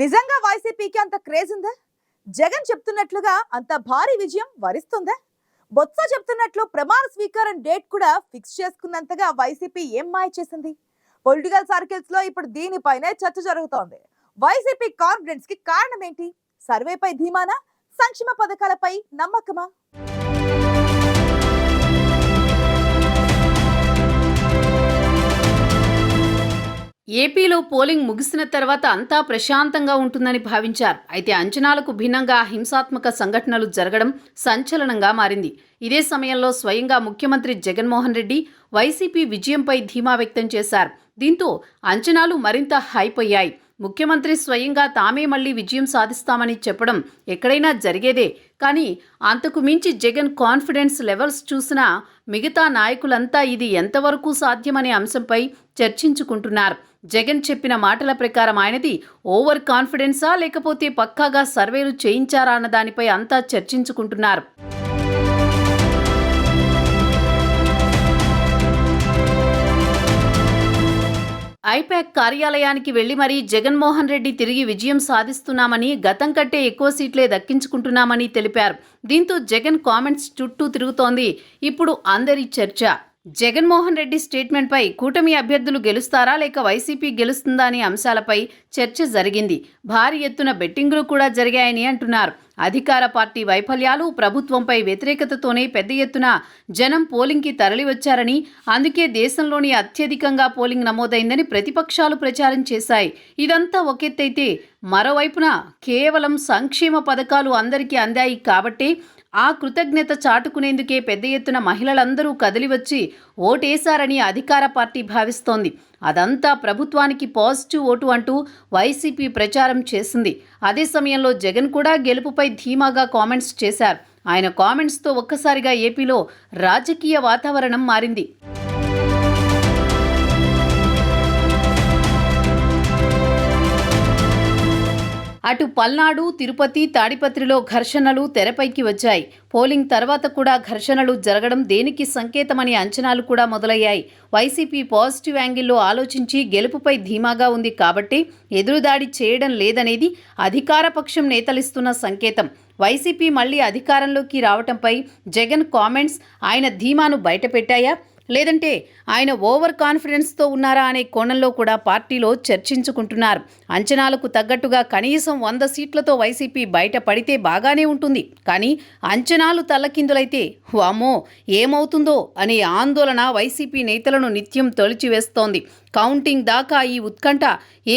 నిజంగా వైసీపీకి అంత క్రేజ్ ఉందా? జగన్ చెప్తున్నట్లుగా అంత భారీ విజయం వరిస్తుందా? బొత్స చెప్తున్నట్లు ప్రమాణ స్వీకారం డేట్ కూడా ఫిక్స్ చేసుకున్నంతగా వైసీపీ ఏం మాయ చేసింది? పొలిటికల్ సర్కిల్స్లో ఇప్పుడు దీనిపైనే చర్చ జరుగుతోంది. వైసీపీ కాన్ఫిడెన్స్కి కారణం ఏంటి? సర్వేపై ధీమానా? సంక్షేమ పథకాలపై నమ్మకమా? ఏపీలో పోలింగ్ ముగిసిన తర్వాత అంతా ప్రశాంతంగా ఉంటుందని భావించారు. అయితే అంచనాలకు భిన్నంగా హింసాత్మక సంఘటనలు జరగడం సంచలనంగా మారింది. ఇదే సమయంలో స్వయంగా ముఖ్యమంత్రి జగన్మోహన్ రెడ్డి వైసీపీ విజయంపై ధీమా వ్యక్తం చేశారు. దీంతో అంచనాలు మరింత హైప్ అయ్యాయి. ముఖ్యమంత్రి స్వయంగా తామే మళ్ళీ విజయం సాధిస్తామని చెప్పడం ఎక్కడైనా జరిగేదే. కానీ అంతకు మించి జగన్ కాన్ఫిడెన్స్ లెవెల్స్ చూసినా మిగతా నాయకులంతా ఇది ఎంతవరకు సాధ్యమనే అంశంపై చర్చించుకుంటున్నారు. జగన్ చెప్పిన మాటల ప్రకారం ఆయనది ఓవర్ కాన్ఫిడెన్సా లేకపోతే పక్కాగా సర్వేలు చేయించారా అన్న దానిపై అంతా చర్చించుకుంటున్నారు. ఐపాక్ కార్యాలయానికి వెళ్ళి మరీ జగన్మోహన్ రెడ్డి తిరిగి విజయం సాధిస్తున్నామని గతం కంటే ఎక్కువ సీట్లే దక్కించుకుంటున్నామని తెలిపారు. దీంతో జగన్ కామెంట్స్ చుట్టూ తిరుగుతోంది. ఇప్పుడు అందరి చర్చ. జగన్మోహన్ రెడ్డి స్టేట్మెంట్పై కూటమి అభ్యర్థులు గెలుస్తారా లేక వైసీపీ గెలుస్తుందా అనే అంశాలపై చర్చ జరిగింది. భారీ ఎత్తున బెట్టింగులు కూడా జరిగాయని అంటున్నారు. అధికార పార్టీ వైఫల్యాలు ప్రభుత్వంపై వ్యతిరేకతతోనే పెద్ద ఎత్తున జనం పోలింగ్కి తరలివచ్చారని అందుకే దేశంలోని అత్యధికంగా పోలింగ్ నమోదైందని ప్రతిపక్షాలు ప్రచారం చేశాయి. ఇదంతా ఒకెత్తైతే మరోవైపున కేవలం సంక్షేమ పథకాలు అందరికీ అందాయి కాబట్టి ఆ కృతజ్ఞత చాటుకునేందుకే పెద్ద ఎత్తున మహిళలందరూ కదిలివచ్చి ఓటేశారని అధికార పార్టీ భావిస్తోంది. అదంతా ప్రభుత్వానికి పాజిటివ్ ఓటు అంటూ వైసీపీ ప్రచారం చేసింది. అదే సమయంలో జగన్ కూడా గెలుపుపై ధీమాగా కామెంట్స్ చేశారు. ఆయన కామెంట్స్తో ఒక్కసారిగా ఏపీలో రాజకీయ వాతావరణం మారింది. అటు పల్నాడు తిరుపతి తాడిపత్రిలో ఘర్షణలు తెరపైకి వచ్చాయి. పోలింగ్ తర్వాత కూడా ఘర్షణలు జరగడం దేనికి సంకేతమని అంచనాలు కూడా మొదలయ్యాయి. వైసీపీ పాజిటివ్ యాంగిల్లో ఆలోచించి గెలుపుపై ధీమాగా ఉంది కాబట్టి ఎదురుదాడి చేయడం లేదనేది అధికారపక్షం నేతలిస్తున్న సంకేతం. వైసీపీ మళ్ళీ అధికారంలోకి రావటంపై జగన్ కామెంట్స్ ఆయన ధీమాను బయటపెట్టాయా? లేదంటే ఆయన ఓవర్ కాన్ఫిడెన్స్తో ఉన్నారా అనే కోణంలో కూడా పార్టీలో చర్చించుకుంటున్నారు. అంచనాలకు తగ్గట్టుగా కనీసం వంద సీట్లతో వైసీపీ బయట పడితే బాగానే ఉంటుంది. కానీ అంచనాలు తల్లకిందులైతే వామ్మో ఏమవుతుందో అనే ఆందోళన వైసీపీ నేతలను నిత్యం తొలిచివేస్తోంది. కౌంటింగ్ దాకా ఈ ఉత్కంఠ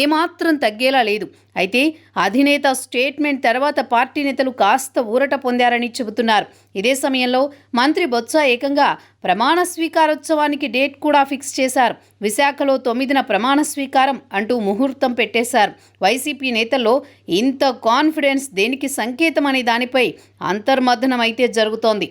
ఏమాత్రం తగ్గేలా లేదు. అయితే అధినేత స్టేట్మెంట్ తర్వాత పార్టీ నేతలు కాస్త ఊరట పొందారని చెబుతున్నారు. ఇదే సమయంలో మంత్రి బొత్స ఏకంగా ప్రమాణ స్వీకారోత్సవానికి డేట్ కూడా ఫిక్స్ చేశారు. విశాఖలో తొమ్మిదిన ప్రమాణ స్వీకారం అంటూ ముహూర్తం పెట్టేశారు. వైసీపీ నేతల్లో ఇంత కాన్ఫిడెన్స్ దేనికి సంకేతం అనే దానిపై అంతర్మథనం అయితే జరుగుతోంది.